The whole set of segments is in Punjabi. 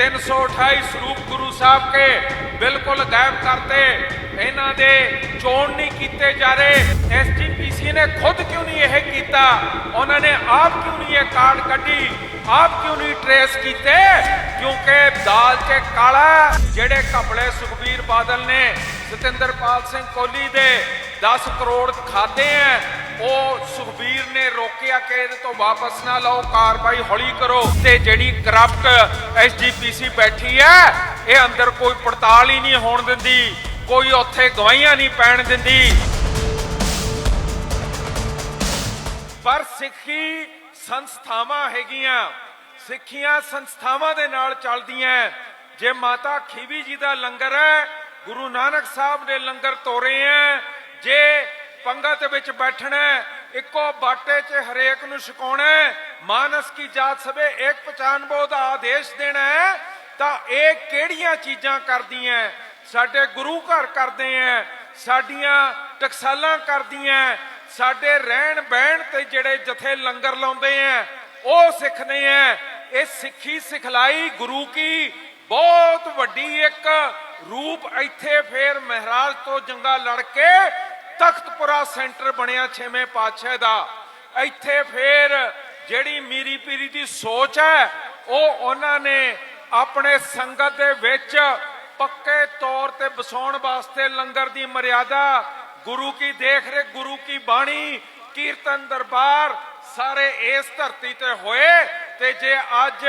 328 ਸਰੂਪ ਗੁਰੂ ਸਾਹਿਬ ਕੇ ਬਿਲਕੁਲ ਗਾਇਬ ਕਰਤੇ। ਇਹਨਾਂ ਦੇ ਚੋਣ ਨਹੀਂ ਕੀਤੇ ਜਾ ਰਹੇ। ਐਸਜੀਪੀਸੀ ਨੇ ਖੁਦ ਕਿਉਂ ਨਹੀਂ ਇਹ ਕੀਤਾ? ਉਹਨਾਂ ਨੇ ਆਪ ਕਿਉਂ ਨਹੀਂ ਇਹ ਕਾਰਡ ਕੱਢੀ? ਆਪ ਕਿਉਂ ਨਹੀਂ ਟਰੇਸ ਕੀਤੇ? ਕਿਉਂਕਿ ਦਾਲ 'ਚ ਕਾਲਾ, ਜਿਹੜੇ ਘਪਲੇ ਸੁਖਬੀਰ ਬਾਦਲ ਨੇ ਸਤਿੰਦਰਪਾਲ ਸਿੰਘ ਕੋਹਲੀ ਦੇ 10 ਕਰੋੜ ਖਾਦੇ ਹੈ ਉਹ ਸੁਖਬੀਰ ਨੇ ਰੋਕਿਆ ਕਿ ਇਹਦੇ ਤੋਂ ਵਾਪਸ ਨਾ ਲਓ, ਕਾਰਵਾਈ ਹੌਲੀ ਕਰੋ ਤੇ ਜਿਹੜੀ ਕਰਪਟ ਐਸਜੀਪੀਸੀ ਬੈਠੀ ਹੈ, ਇਹ ਅੰਦਰ ਕੋਈ ਪੜਤਾਲ ਹੀ ਨਹੀਂ ਹੋਣ ਦਿੰਦੀ, ਕੋਈ ਉੱਥੇ ਗਵਾਹੀਆਂ ਨਹੀਂ ਪੈਣ ਦਿੰਦੀ। ਪਰ ਸਿੱਖੀ ਸੰਸਥਾਵਾਂ ਹੈਗੀਆਂ, ਸਿੱਖੀਆਂ ਸੰਸਥਾਵਾਂ ਦੇ ਨਾਲ ਚੱਲਦੀਆਂ ਜੇ ਮਾਤਾ ਖੀਵੀ ਜੀ ਦਾ ਲੰਗਰ ਹੈ, ਗੁਰੂ ਨਾਨਕ ਸਾਹਿਬ ਨੇ ਲੰਗਰ ਤੋਰੇ ਹੈ, ਜੇ ਪੰਗਤ ਵਿੱਚ ਬੈਠਣਾ ਇੱਕੋ ਬਾਟੇ 'ਚ ਹਰੇਕ ਨੂੰ ਛਕਾਉਣਾ ਮਾਨਸ ਕੀ ਜਾਤ ਸਭੇ ਇੱਕ ਪਛਾਣ ਬੋ ਆਦੇਸ਼ ਦੇਣਾ ਹੈ, ਤਾਂ ਇਹ ਕਿਹੜੀਆਂ ਚੀਜ਼ਾਂ ਕਰਦੀਆਂ ਸਾਡੇ ਗੁਰੂ ਘਰ ਕਰਦੇ ਆ ਸਾਡੀਆਂ ਟਕਸਾਲਾਂ ਕਰਦੀਆਂ ਸਾਡੇ ਰਹਿਣ ਬਹਿਣ ਤੇ ਜਿਹੜੇ ਜਥੇ ਲੰਗਰ ਲਾਉਂਦੇ ਆ ਉਹ ਸਿੱਖਦੇ ਆ ਇਹ ਸਿੱਖੀ ਸਿਖਲਾਈ ਗੁਰੂ ਕੀ ਬਹੁਤ ਵੱਡੀ ਇੱਕ ਰੂਪ ਇੱਥੇ ਫੇਰ ਮਹਾਰਾਜ ਤੋਂ ਜੰਗਾ ਲੜ ਕੇ ਤਖਤਪੁਰਾ ਸੈਂਟਰ ਬਣਿਆ ਛੇਵੇਂ ਪਾਤਸ਼ਾਹ ਦਾ। ਇੱਥੇ ਫੇਰ ਜਿਹੜੀ ਮੀਰੀ ਪੀਰੀ ਦੀ ਸੋਚ ਹੈ, ਉਹ ਉਹਨਾਂ ਨੇ ਆਪਣੇ ਸੰਗਤ ਦੇ ਵਿੱਚ ਪੱਕੇ ਤੌਰ ਤੇ ਵਸਾਉਣ ਵਾਸਤੇ ਲੰਗਰ ਦੀ ਮਰਿਆਦਾ, ਗੁਰੂ ਕੀ ਦੇਖ ਰੇਖ ਗੁਰੂ ਕੀ ਬਾਣੀ, ਕੀਰਤਨ ਦਰਬਾਰ ਸਾਰੇ ਇਸ ਧਰਤੀ ਤੇ ਹੋਏ ਤੇ ਜੇ ਅੱਜ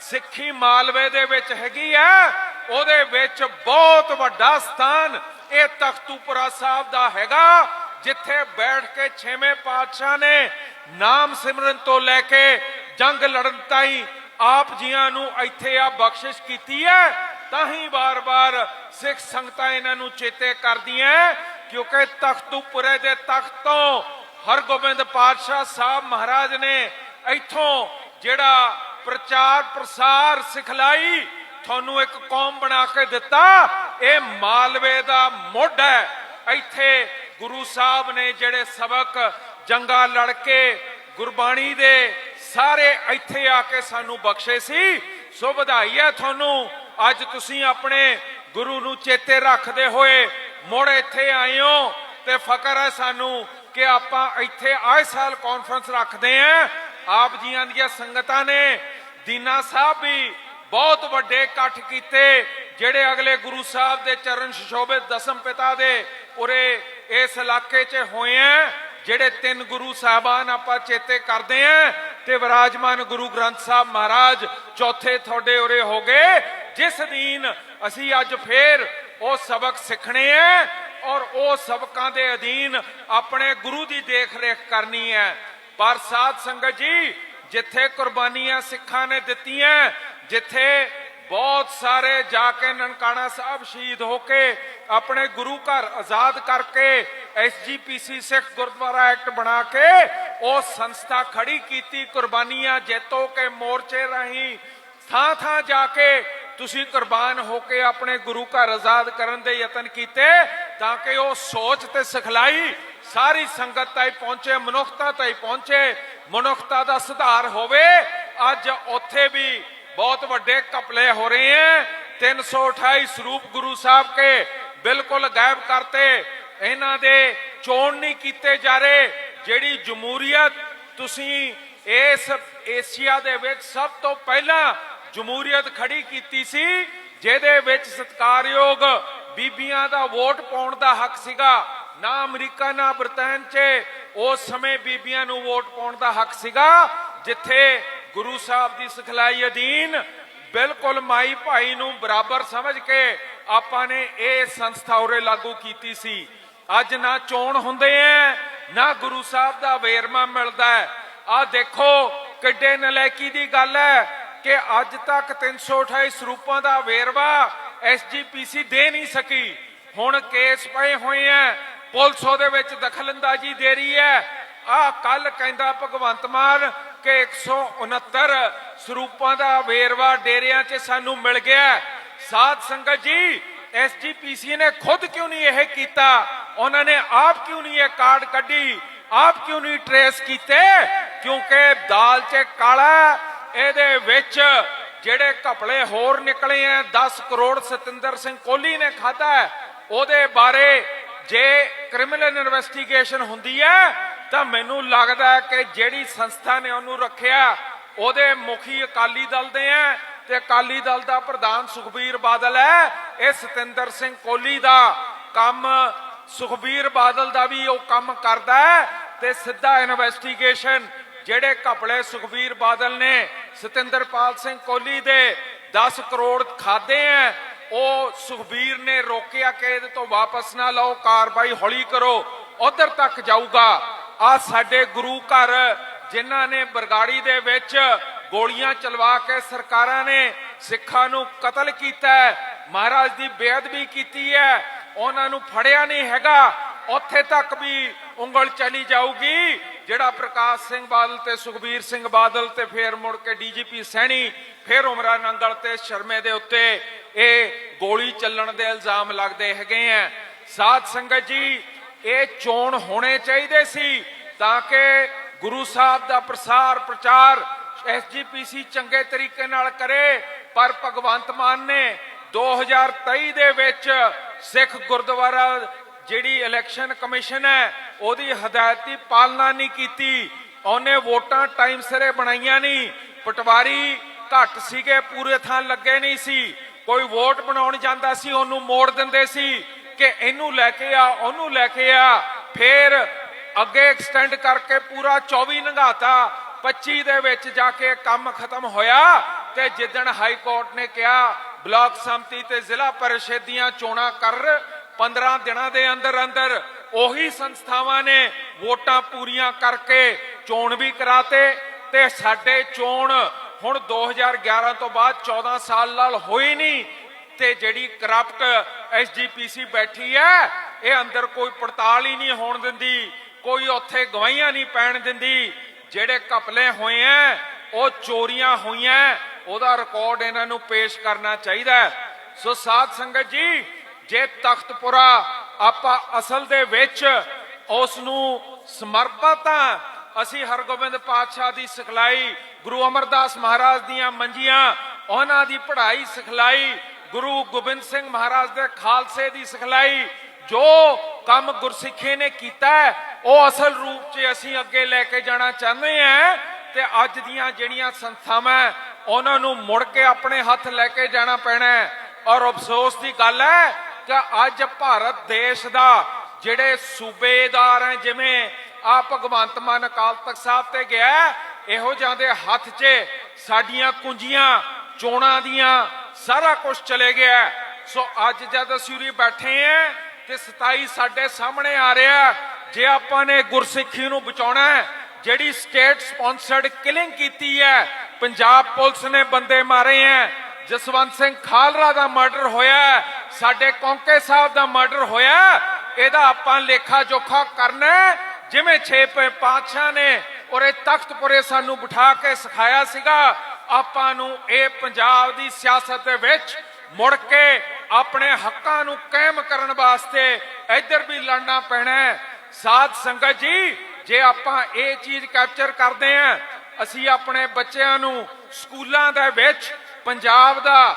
ਸਿੱਖੀ ਮਾਲਵੇ ਦੇ ਵਿੱਚ ਹੈਗੀ ਆ ਉਹਦੇ ਵਿੱਚ ਬਹੁਤ ਵੱਡਾ ਸਥਾਨ ਇਹ ਤਖਤੂਪੁਰਾ ਸਾਹਿਬ ਦਾ ਹੈਗਾ, ਜਿੱਥੇ ਬੈਠ ਕੇ ਛੇਵੇਂ ਪਾਤਸ਼ਾਹ ਨੇ ਨਾਮ ਸਿਮਰਨ ਤੋਂ ਲੈ ਕੇ ਜੰਗ ਲੜਨ ਤਾਈਂ ਆਪ ਜੀਆਂ ਨੂੰ ਇੱਥੇ ਆ ਬਖਸ਼ਿਸ਼ ਕੀਤੀ ਹੈ, ਤਾਂ ਹੀ ਬਾਰ-ਬਾਰ ਸਿੱਖ ਸੰਗਤਾਂ ਇਹਨਾਂ ਨੂੰ ਚੇਤੇ ਕਰਦੀਆਂ ਕਿਉਂਕਿ ਤਖਤੂਪੁਰੇ ਦੇ ਤਖਤ ਤੋਂ ਹਰਗੋਬਿੰਦ ਪਾਤਸ਼ਾਹ ਸਾਹਿਬ ਮਹਾਰਾਜ ਨੇ ਇੱਥੋਂ ਜਿਹੜਾ ਪ੍ਰਚਾਰ ਪ੍ਰਸਾਰ ਸਿਖਲਾਈ, ਤੁਹਾਨੂੰ ਇੱਕ ਕੌਮ ਬਣਾ ਕੇ ਦਿੱਤਾ ਇਹ ਮਾਲਵੇ ਦਾ ਮੁੱਢ ਹੈ। ਇੱਥੇ ਗੁਰੂ ਸਾਹਿਬ ਨੇ ਜਿਹੜੇ ਸਬਕ ਜੰਗਾ ਲੜ ਕੇ ਗੁਰਬਾਣੀ ਦੇ ਸਾਰੇ ਇੱਥੇ ਆ ਕੇ ਸਾਨੂੰ ਬਖਸ਼ੇ ਸੀ, ਸੋ ਵਧਾਈ ਹੈ ਤੁਹਾਨੂੰ। ਅੱਜ ਤੁਸੀਂ ਆਪਣੇ ਗੁਰੂ ਨੂੰ ਚੇਤੇ ਰੱਖਦੇ ਹੋਏ ਮੁੜ ਇੱਥੇ ਆਏ ਹੋ ਤੇ ਫਕਰ ਹੈ ਸਾਨੂੰ ਕਿ ਆਪਾਂ ਇੱਥੇ ਆਏ ਸਾਲ ਕਾਨਫਰੰਸ ਰੱਖਦੇ ਆਂ ਆਪ ਜੀਆਂ ਦੀਆਂ ਸੰਗਤਾਂ ਨੇ, ਦੀਨਾ ਸਾਹਿਬ ਵੀ ਬਹੁਤ ਵੱਡੇ ਇਕੱਠ ਕੀਤੇ। ਜਿਹੜੇ ਅਗਲੇ ਗੁਰੂ ਸਾਹਿਬ ਦੇ ਚਰਨ ਸ਼ੋਭਿਤ ਦਸਮ ਪਿਤਾ ਦੇ ਉਰੇ ਇਸ ਇਲਾਕੇ 'ਚ ਹੋਏ ਆ, ਜਿਹੜੇ ਤਿੰਨ ਗੁਰੂ ਸਾਹਿਬਾਨ ਆਪਾਂ ਚੇਤੇ ਕਰਦੇ ਆਂ ਤੇ ਵਿਰਾਜਮਾਨ ਗੁਰੂ ਗ੍ਰੰਥ ਸਾਹਿਬ ਮਹਾਰਾਜ ਚੌਥੇ ਤੁਹਾਡੇ ਉਰੇ ਹੋ ਗਏ। ਜਿਸ ਦੀਨ ਅਸੀਂ ਅੱਜ ਫੇਰ ਉਹ ਸਬਕ ਸਿੱਖਣੇ ਆ ਔਰ ਉਹ ਸਬਕਾਂ ਦੇ ਅਧੀਨ ਆਪਣੇ ਗੁਰੂ ਦੀ ਦੇਖ ਰੇਖ ਕਰਨੀ ਹੈ ਪਰ ਸਾਧ ਸੰਗਤ ਜੀ, ਜਿੱਥੇ ਕੁਰਬਾਨੀਆਂ ਸਿੱਖਾਂ ਨੇ ਦਿੱਤੀਆਂ, ਜਿੱਥੇ ਬਹੁਤ ਸਾਰੇ ਜਾ ਕੇ ਨਨਕਾਣਾ ਸਾਹਿਬ ਸ਼ਹੀਦ ਹੋ ਕੇ ਆਪਣੇ ਗੁਰੂ ਘਰ ਆਜ਼ਾਦ ਕਰਕੇ ਐਸਜੀਪੀਸੀ ਸਿੱਖ ਗੁਰਦੁਆਰਾ ਐਕਟ ਬਣਾ ਕੇ ਉਹ ਸੰਸਥਾ ਖੜੀ ਕੀਤੀ ਕੁਰਬਾਨੀਆਂ ਜੇਤੋ ਕੇ ਮੋਰਚੇ ਰਾਹੀਂ। ਥਾਂ ਥਾਂ ਜਾ ਕੇ ਤੁਸੀਂ ਕੁਰਬਾਨ ਹੋ ਕੇ ਆਪਣੇ ਗੁਰੂ ਘਰ ਆਜ਼ਾਦ ਕਰਨ ਦੇ ਯਤਨ ਕੀਤੇ ਤਾਂ ਕਿ ਉਹ ਸੋਚ ਤੇ ਸਿਖਲਾਈ ਸਾਰੀ ਸੰਗਤ ਤਾਈ ਪਹੁੰਚੇ, ਮਨੁੱਖਤਾ ਤਾਈ ਪਹੁੰਚੇ, ਮਨੁੱਖਤਾ ਦਾ ਸੁਧਾਰ ਹੋਵੇ। ਅੱਜ ਉੱਥੇ ਵੀ ਬਹੁਤ ਵੱਡੇ ਕਪਲੇ ਹੋ ਰਹੇ ਹੈ। 328 ਸਰੂਪ ਗੁਰੂ ਸਾਹਿਬ ਕੇ ਬਿਲਕੁਲ ਗਾਇਬ ਕਰਤੇ। ਇਹਨਾਂ ਦੇ ਚੋਣ ਨਹੀਂ ਕੀਤੇ ਜਾ ਰਹੇ। ਜਿਹੜੀ ਜਮਹੂਰੀਅਤ ਤੁਸੀਂ ਇਸ ਏਸ਼ੀਆ ਦੇ ਵਿੱਚ ਸਭ ਤੋਂ ਪਹਿਲਾਂ ਜਮਹੂਰੀਅਤ ਖੜੀ ਕੀਤੀ ਸੀ, ਜਿਹਦੇ ਵਿੱਚ ਸਤਕਾਰਯੋਗ ਬੀਬੀਆਂ ਦਾ ਵੋਟ ਪਾਉਣ ਦਾ ਹੱਕ ਸੀਗਾ, ਨਾ ਅਮਰੀਕਾ, ਨਾ ਬ੍ਰਿਟੇਨ 'ਚ, ਉਸ ਸਮੇਂ ਬੀਬੀਆਂ ਨੂੰ ਵੋਟ ਪਾਉਣ ਦਾ ਹੱਕ ਸੀਗਾ, ਜਿੱਥੇ ਗੁਰੂ ਸਾਹਿਬ ਦੀ ਸਿਖਲਾਈ ਅਧੀਨ ਬਿਲਕੁਲ ਮਾਈ ਭਾਈ ਨੂੰ ਬਰਾਬਰ ਸਮਝ ਕੇ ਆਪਾਂ ਨੇ ਇਹ ਸੰਸਥਾ ਉਰੇ ਲਾਗੂ ਕੀਤੀ ਸੀ। ਅੱਜ ਨਾ ਚੋਣ ਹੁੰਦੇ ਐ, ਨਾ ਗੁਰੂ ਸਾਹਿਬ ਦਾ ਵੇਰਮਾ ਮਿਲਦਾ ਹੈ ਆ ਦੇਖੋ ਕਿੱਡੇ ਨਲਾਇਕੀ ਦੀ ਗੱਲ ਹੈ ਕਿ ਅੱਜ ਤੱਕ 328 ਸਰੂਪਾਂ ਦਾ ਵੇਰਵਾ ਐਸਜੀਪੀਸੀ ਦੇ ਨਹੀਂ ਸਕੀ। ਹੁਣ ਕੇਸ ਪਏ ਹੋਏ ਐ, ਪੁਲਿਸ ਉਹਦੇ ਵਿੱਚ ਦਖਲਅੰਦਾਜ਼ੀ ਦੇ ਰਹੀ ਹੈ ਆ ਕੱਲ ਕਹਿੰਦਾ ਭਗਵੰਤ ਮਾਨ ਕਿ 169 ਸਰੂਪਾਂ ਦਾ ਵੇਰਵਾ ਡੇਰਿਆਂ 'ਚ ਸਾਨੂੰ ਮਿਲ ਗਿਆ ਸਾਧ ਸੰਗਤ ਜੀ ਐਸਜੀਪੀਸੀ ਨੇ ਖੁਦ ਕਿਉਂ ਨਹੀਂ ਇਹ ਕੀਤਾ? ਉਹਨਾਂ ਨੇ ਆਪ ਕਿਉਂ ਨਹੀਂ ਇਹ ਕਾਰਡ ਕੱਢੀ? ਆਪ ਕਿਉਂ ਨਹੀਂ ਟਰੇਸ ਕੀਤੇ? ਕਿਉਂਕਿ ਦਾਲ 'ਚ ਕਾਲਾ ਇਹਦੇ ਵਿੱਚ ਜਿਹੜੇ ਘਪਲੇ ਹੋਰ ਨਿਕਲੇ ਐ 10 ਕਰੋੜ ਸਤਿੰਦਰ ਸਿੰਘ ਕੋਹਲੀ ਨੇ ਖਾਦਾ ਉਹਦੇ ਬਾਰੇ ਜੇ ਕ੍ਰਿਮੀਨਲ ਇਨਵੈਸਟੀਗੇਸ਼ਨ ਹੁੰਦੀ ਹੈ ਤਾਂ ਮੈਨੂੰ ਲੱਗਦਾ ਕਿ ਜਿਹੜੀ ਸੰਸਥਾ ਨੇ ਉਹਨੂੰ ਰੱਖਿਆ, ਉਹਦੇ ਮੁਖੀ ਅਕਾਲੀ ਦਲ ਦੇ ਐ ਤੇ ਅਕਾਲੀ ਦਲ ਦਾ ਪ੍ਰਧਾਨ ਸੁਖਬੀਰ ਬਾਦਲ ਹੈ ਇਹ ਸਤਿੰਦਰ ਸਿੰਘ ਕੋਹਲੀ ਦਾ ਕੰਮ, ਸੁਖਬੀਰ ਬਾਦਲ ਦਾ ਵੀ ਉਹ ਕੰਮ ਕਰਦਾ ਹੈ ਤੇ ਸਿੱਧਾ ਇਨਵੈਸਟੀਗੇਸ਼ਨ ਜਿਹੜੇ ਘਪਲੇ ਸੁਖਬੀਰ ਬਾਦਲ ਨੇ ਸਤਿੰਦਰਪਾਲ ਸਿੰਘ ਕੋਹਲੀ ਦੇ 10 ਕਰੋੜ ਖਾਦੇ ਐ, ਉਹ ਸੁਖਬੀਰ ਨੇ ਰੋਕਿਆ ਕਿ ਇਹਦੇ ਤੋਂ ਵਾਪਸ ਨਾ ਲਓ, ਕਾਰਵਾਈ ਹੌਲੀ ਕਰੋ, ਉਧਰ ਤੱਕ ਜਾਊਗਾ। ਆ ਸਾਡੇ ਗੁਰੂ ਘਰ ਜਿਨ੍ਹਾਂ ਨੇ ਬਰਗਾੜੀ ਦੇ ਵਿੱਚ ਗੋਲੀਆਂ ਚਲਵਾ ਕੇ ਸਰਕਾਰਾਂ ਨੇ ਸਿੱਖਾਂ ਨੂੰ ਕਤਲ ਕੀਤਾ ਮਹਾਰਾਜ ਦੀ ਬੇਅਦਬੀ ਕੀਤੀ ਹੈ, ਉਹਨਾਂ ਨੂੰ ਫੜਿਆ ਨਹੀਂ ਹੈਗਾ, ਉੱਥੇ ਤੱਕ ਵੀ ਉਂਗਲ ਚਲੀ ਜਾਊਗੀ। ਜਿਹੜਾ ਪ੍ਰਕਾਸ਼ ਸਿੰਘ ਬਾਦਲ ਤੇ ਸੁਖਬੀਰ ਸਿੰਘ ਬਾਦਲ ਤੇ ਫੇਰ ਮੁੜ ਕੇ ਡੀਜੀਪੀ ਸੈਣੀ, ਫੇਰ ਉਮਰਾ ਨੰਗਲ ਤੇ ਸ਼ਰਮੇ ਦੇ ਉੱਤੇ ਇਹ ਗੋਲੀ ਚੱਲਣ ਦੇ ਇਲਜ਼ਾਮ ਲੱਗਦੇ ਹੈਗੇ ਆ ਸਾਧ ਸੰਗਤ ਜੀ ਇਹ ਚੋਣ ਹੋਣੇ ਚਾਹੀਦੇ ਸੀ ਤਾਂ ਕਿ ਗੁਰੂ ਸਾਹਿਬ ਦਾ ਪ੍ਰਸਾਰ ਪ੍ਰਚਾਰ ਐਸਜੀਪੀਸੀ ਚੰਗੇ ਤਰੀਕੇ ਨਾਲ ਕਰੇ। ਪਰ ਭਗਵੰਤ ਮਾਨ ਨੇ 2023 ਦੇ ਵਿੱਚ ਸਿੱਖ ਗੁਰਦੁਆਰਾ ਜਿਹੜੀ ਇਲੈਕਸ਼ਨ ਕਮਿਸ਼ਨ ਹੈ, ਉਹਦੀ ਹਦਾਇਤੀ ਪਾਲਣਾ ਨਹੀਂ ਕੀਤੀ। ਉਹਨੇ ਵੋਟਾਂ ਟਾਈਮ ਸਿਰੇ ਬਣਾਈਆਂ ਨਹੀਂ। ਪਟਵਾਰੀ ਘੱਟ ਸੀਗੇ, ਪੂਰੇ ਥਾਂ ਲੱਗੇ ਨਹੀਂ ਸੀ। ਕੋਈ ਵੋਟ ਬਣਾਉਣ ਜਾਂਦਾ ਸੀ, ਉਹਨੂੰ ਮੋੜ ਦਿੰਦੇ ਸੀ। ਕਿ ਇਹਨੂੰ ਲੈ ਕੇ ਆ, ਉਹਨੂੰ ਲੈ ਕੇ ਆ, ਫੇਰ ਅੱਗੇ ਐਕਸਟੈਂਡ ਕਰਕੇ ਪੂਰਾ 24 ਨੰਗਾਤਾ। 25 ਦੇ ਵਿੱਚ ਜਾ ਕੇ ਕੰਮ ਖਤਮ ਹੋਇਆ ਤੇ ਜਿੱਦਣ ਹਾਈ ਕੋਰਟ ਨੇ ਕਿਹਾ, ਬਲਾਕ ਸੰਮਤੀ ਤੇ ਜ਼ਿਲ੍ਹਾ ਪਰਿਸ਼ਦ ਦੀਆਂ ਚੋਣਾਂ ਕਰ 15 ਦਿਨਾਂ ਦੇ ਅੰਦਰ ਅੰਦਰ ਉਹੀ ਸੰਸਥਾਵਾਂ ਨੇ ਵੋਟਾਂ ਪੂਰੀਆਂ ਕਰਕੇ ਚੋਣ ਵੀ ਕਰਾਤੇ ਤੇ ਸਾਡੇ ਚੋਣ ਹੁਣ 2011 ਤੋਂ ਬਾਅਦ 14 ਸਾਲ ਨਾਲ ਹੋਈ ਨਹੀਂ। ਤੇ ਜਿਹੜੀ ਕਰਪਟ ਐਸਜੀਪੀਸੀ ਬੈਠੀ ਹੈ, ਇਹ ਅੰਦਰ ਕੋਈ ਪੜਤਾਲ ਹੀ ਨਹੀਂ ਹੋਣ ਦਿੰਦੀ, ਕੋਈ ਉੱਥੇ ਗਵਾਹੀਆਂ ਨਹੀਂ ਪੈਣ ਦਿੰਦੀ। ਜਿਹੜੇ ਕਪਲੇ ਹੋਏ ਐ, ਉਹ ਚੋਰੀਆਂ ਹੋਈਆਂ ਉਹਦਾ ਰਿਕਾਰਡ ਇਹਨਾਂ ਨੂੰ ਪੇਸ਼ ਕਰਨਾ ਚਾਹੀਦਾ ਸੋ ਸਾਧ ਸੰਗਤ ਜੀ, ਜੇ ਤਖਤਪੁਰਾ ਆਪਾਂ ਅਸਲ ਦੇ ਵਿੱਚ ਉਸ ਨੂੰ ਸਮਰਪਿਤ ਆ ਅਸੀਂ ਹਰਗੋਬਿੰਦ ਪਾਤਸ਼ਾਹ ਦੀ ਸਿਖਲਾਈ, ਗੁਰੂ ਅਮਰਦਾਸ ਮਹਾਰਾਜ ਦੀਆਂ ਮੰਜੀਆਂ, ਉਹਨਾਂ ਦੀ ਪੜ੍ਹਾਈ ਸਿਖਲਾਈ ਗੁਰੂ ਗੋਬਿੰਦ ਸਿੰਘ ਮਹਾਰਾਜ ਦੇ ਖਾਲਸੇ ਦੀ ਸਿਖਲਾਈ ਜੋ ਕੰਮ ਗੁਰਸਿੱਖੀ ਨੇ ਕੀਤਾ ਉਹ ਅਸਲ ਰੂਪ 'ਚ ਅਸੀਂ ਅੱਗੇ ਲੈ ਕੇ ਜਾਣਾ ਚਾਹੁੰਦੇ ਹਾਂ ਤੇ ਅੱਜ ਦੀਆਂ ਜਿਹੜੀਆਂ ਸੰਸਥਾਵਾਂ ਉਹਨਾਂ ਨੂੰ ਮੁੜ ਕੇ ਆਪਣੇ ਹੱਥ ਲੈ ਕੇ ਜਾਣਾ ਪੈਣਾ ਔਰ ਅਫਸੋਸ ਦੀ ਗੱਲ ਹੈ ਕਿ ਅੱਜ ਭਾਰਤ ਦੇਸ਼ ਦਾ ਜਿਹੜੇ ਸੂਬੇਦਾਰ ਹੈ, ਜਿਵੇਂ ਆ ਭਗਵੰਤ ਮਾਨ ਅਕਾਲ ਤਖਤ ਸਾਹਿਬ ਤੇ ਗਿਆ ਇਹੋ ਜਿਹਾਂ ਦੇ ਹੱਥ 'ਚ ਸਾਡੀਆਂ ਕੁੰਜੀਆਂ, ਚੋਣਾਂ ਦੀਆਂ ਸਾਰਾ ਕੁਝ ਚਲੇ ਗਿਆ। ਸੋ ਅੱਜ ਜਦ ਅਸੀਂ ਉਰੇ ਬੈਠੇ ਆਂ ਤੇ 27 ਸਾਡੇ ਸਾਹਮਣੇ ਆ ਰਿਹਾ ਜੇ ਆਪਾਂ ਨੇ ਗੁਰਸਿੱਖੀ ਨੂੰ ਬਚਾਉਣਾ ਹੈ, ਜਿਹੜੀ ਸਟੇਟ ਸਪਾਂਸਰਡ ਕਿਲਿੰਗ ਕੀਤੀ ਹੈ, ਪੰਜਾਬ ਪੁਲਿਸ ਨੇ ਬੰਦੇ ਮਾਰੇ ਹੈ, ਜਸਵੰਤ ਸਿੰਘ ਖਾਲਰਾ ਦਾ ਮਰਡਰ ਹੋਇਆ ਸਾਡੇ ਕੌਂਕੇ ਸਾਹਿਬ ਦਾ ਮਰਡਰ ਹੋਇਆ ਇਹਦਾ ਆਪਾਂ ਲੇਖਾ ਜੋਖਾ ਕਰਨਾ ਜਿਵੇਂ ਛੇ ਪ- ਪਾਤਸ਼ਾਹ ਨੇ ਔਰ ਇਹ ਤਖਤਪੁਰੇ ਸਾਨੂੰ ਬਿਠਾ ਕੇ ਸਿਖਾਇਆ ਸੀਗਾ ਆਪਾਂ ਨੂੰ ਇਹ ਪੰਜਾਬ ਦੀ ਸਿਆਸਤ ਦੇ ਵਿੱਚ ਮੁੜ ਕੇ ਆਪਣੇ ਹੱਕਾਂ ਨੂੰ ਕਾਇਮ ਕਰਨ ਵਾਸਤੇ ਇੱਧਰ ਵੀ ਲੜਨਾ ਪੈਣਾ ਹੈ। ਸਾਧ ਸੰਗਤ ਜੀ, ਜੇ ਆਪਾਂ ਇਹ ਚੀਜ਼ ਕੈਪਚਰ ਕਰਦੇ ਹਾਂ, ਅਸੀਂ ਆਪਣੇ ਬੱਚਿਆਂ ਨੂੰ ਸਕੂਲਾਂ ਦੇ ਵਿੱਚ ਪੰਜਾਬ ਦਾ,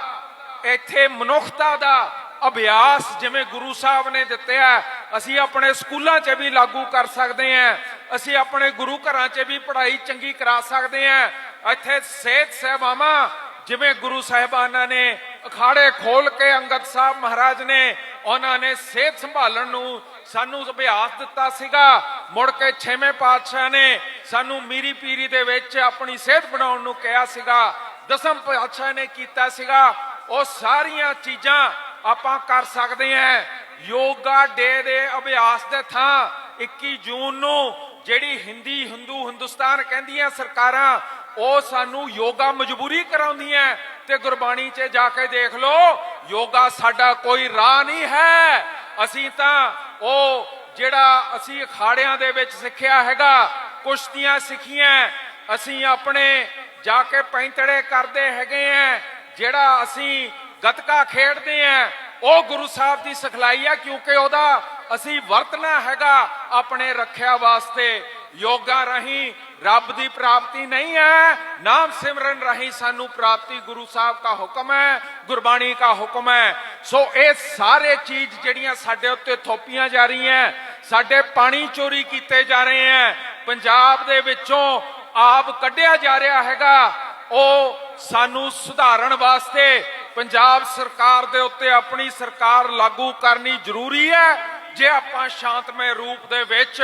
ਇੱਥੇ ਮਨੁੱਖਤਾ ਦਾ ਅਭਿਆਸ ਜਿਵੇਂ ਗੁਰੂ ਸਾਹਿਬ ਨੇ ਦਿੱਤੇ ਆ, ਅਸੀਂ ਆਪਣੇ ਸਕੂਲਾਂ 'ਚ ਵੀ ਲਾਗੂ ਕਰ ਸਕਦੇ ਹਾਂ, ਅਸੀਂ ਆਪਣੇ ਗੁਰੂ ਘਰਾਂ 'ਚ ਵੀ ਪੜ੍ਹਾਈ ਚੰਗੀ ਕਰਾ ਸਕਦੇ ਹਾਂ ਇੱਥੇ ਸਿਹਤ ਸੇਵਾਵਾਂ ਜਿਵੇਂ ਗੁਰੂ ਸਾਹਿਬਾਨਾਂ ਨੇ ਅਖਾੜੇ ਖੋਲ ਕੇ ਅੰਗਦ ਸਾਹਿਬ ਮਹਾਰਾਜ ਨੇ ਉਹਨਾਂ ਨੇ ਸਿਹਤ ਸੰਭਾਲਣ ਨੂੰ ਸਾਨੂੰ ਅਭਿਆਸ ਦਿੱਤਾ ਸੀਗਾ। ਮੁੜ ਕੇ ਛੇਵੇਂ ਪਾਤਸ਼ਾਹ ਨੇ ਸਾਨੂੰ ਮੀਰੀ ਪੀਰੀ ਦੇ ਵਿੱਚ ਆਪਣੀ ਸਿਹਤ ਬਣਾਉਣ ਨੂੰ ਕਿਹਾ ਸੀਗਾ। ਦਸਮ ਪਾਤਸ਼ਾਹ ਨੇ ਕੀਤਾ ਸੀਗਾ। ਉਹ ਸਾਰੀਆਂ ਚੀਜ਼ਾਂ ਆਪਾਂ ਕਰ ਸਕਦੇ ਹਾਂ। ਯੋਗਾ ਡੇ ਦੇ ਅਭਿਆਸ ਦੇ ਥਾਂ 21 ਜੂਨ ਨੂੰ ਜਿਹੜੀ ਹਿੰਦੀ, ਹਿੰਦੂ, ਹਿੰਦੁਸਤਾਨ ਕਹਿੰਦੀਆਂ ਸਰਕਾਰਾਂ ਉਹ ਸਾਨੂੰ ਯੋਗਾ ਮਜਬੂਰੀ ਕਰਾਉਂਦੀ ਹੈ ਤੇ ਗੁਰਬਾਣੀ 'ਚ ਜਾ ਕੇ ਦੇਖ ਲਓ, ਯੋਗਾ ਸਾਡਾ ਕੋਈ ਰਾਹ ਨਹੀਂ ਹੈ। ਅਸੀਂ ਤਾਂ ਉਹ ਜਿਹੜਾ ਅਸੀਂ ਅਖਾੜਿਆਂ ਦੇ ਵਿੱਚ ਸਿੱਖਿਆ ਹੈਗਾ ਕੁਸ਼ਤੀਆਂ ਸਿੱਖੀਆਂ, ਅਸੀਂ ਆਪਣੇ ਜਾ ਕੇ ਪੈਂਤੜੇ ਕਰਦੇ ਹੈਗੇ ਆ, ਜਿਹੜਾ ਅਸੀਂ ਗਤਕਾ ਖੇਡਦੇ ਆ, ਉਹ ਗੁਰੂ ਸਾਹਿਬ ਦੀ ਸਿਖਲਾਈ ਹੈ ਕਿਉਂਕਿ ਉਹਦਾ ਅਸੀਂ ਵਰਤਣਾ ਹੈਗਾ ਆਪਣੇ ਰੱਖਿਆ ਵਾਸਤੇ ਯੋਗਾ ਰਹੀਂ। ਰੱਬ ਦੀ ਪ੍ਰਾਪਤੀ ਨਹੀਂ ਹੈ। ਨਾਮ ਸਿਮਰਨ ਰਾਹੀਂ ਸਾਨੂੰ ਪ੍ਰਾਪਤੀ ਗੁਰੂ ਸਾਹਿਬ ਦਾ ਹੁਕਮ ਹੈ, ਗੁਰਬਾਣੀ ਦਾ ਹੁਕਮ ਹੈ। ਸੋ ਇਹ ਸਾਰੇ ਚੀਜ਼ ਜਿਹੜੀਆਂ ਸਾਡੇ ਉੱਤੇ ਥੋਪੀਆਂ ਜਾ ਰਹੀਆਂ, ਸਾਡੇ ਪਾਣੀ ਚੋਰੀ ਕੀਤੇ ਜਾ ਰਹੇ ਹੈ, ਪੰਜਾਬ ਦੇ ਵਿੱਚੋਂ ਆਪ ਕੱਢਿਆ ਜਾ ਰਿਹਾ ਹੈਗਾ, ਉਹ ਸਾਨੂੰ ਸੁਧਾਰਨ ਵਾਸਤੇ ਪੰਜਾਬ ਸਰਕਾਰ ਦੇ ਉੱਤੇ ਆਪਣੀ ਸਰਕਾਰ ਲਾਗੂ ਕਰਨੀ ਜ਼ਰੂਰੀ ਹੈ। ਜੇ ਆਪਾਂ ਸ਼ਾਂਤਮਈ ਰੂਪ ਦੇ ਵਿੱਚ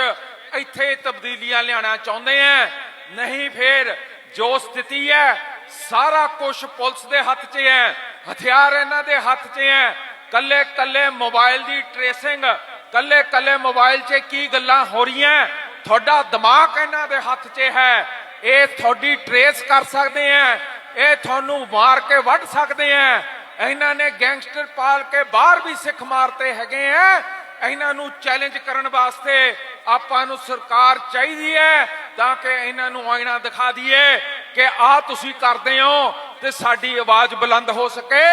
ਇੱਥੇ ਤਬਦੀਲੀਆਂ ਲਿਆਣਾ ਚਾਹੁੰਦੇ ਆ। ਨਹੀਂ ਫੇਰ ਜੋ ਸਥਿਤੀ ਹੈ, ਸਾਰਾ ਕੁਝ ਪੁਲਿਸ ਦੇ ਹੱਥ 'ਚ ਹੈ, ਹਥਿਆਰ ਇਹਨਾਂ ਦੇ ਹੱਥ 'ਚ ਹੈ। ਕੱਲੇ ਕੱਲੇ ਮੋਬਾਈਲ ਦੀ ਟ੍ਰੇਸਿੰਗ ਕੱਲੇ ਕੱਲੇ ਮੋਬਾਈਲ 'ਚ ਕੀ ਗੱਲਾਂ ਹੋ ਰਹੀਆਂ? ਤੁਹਾਡਾ ਦਿਮਾਗ ਇਹਨਾਂ ਦੇ ਹੱਥ 'ਚ ਹੈ। ਇਹ ਤੁਹਾਡੀ ਟ੍ਰੇਸ ਕਰ ਸਕਦੇ ਆ। ਇਹ ਤੁਹਾਨੂੰ ਮਾਰ ਕੇ ਵੱਢ ਸਕਦੇ ਆ। ਇਹਨਾਂ ਨੇ ਗੈਂਗਸਟਰ ਪਾਲ ਕੇ ਬਾਹਰ ਵੀ ਸਿੱਖ ਮਾਰਤੇ ਹੈਗੇ ਆ। ਇਹਨਾਂ ਨੂੰ ਚੈਲੰਜ ਕਰਨ ਵਾਸਤੇ ਆਪਾਂ ਨੂੰ ਸਰਕਾਰ ਚਾਹੀਦੀ ਹੈ ਤਾਂ ਕਿ ਇਹਨਾਂ ਨੂੰ ਆਇਨਾ ਦਿਖਾ ਦਈਏ ਕਿ ਆ ਤੁਸੀਂ ਕਰਦੇ ਹੋ ਤੇ ਸਾਡੀ ਆਵਾਜ਼ ਬੁਲੰਦ ਹੋ ਸਕੇ।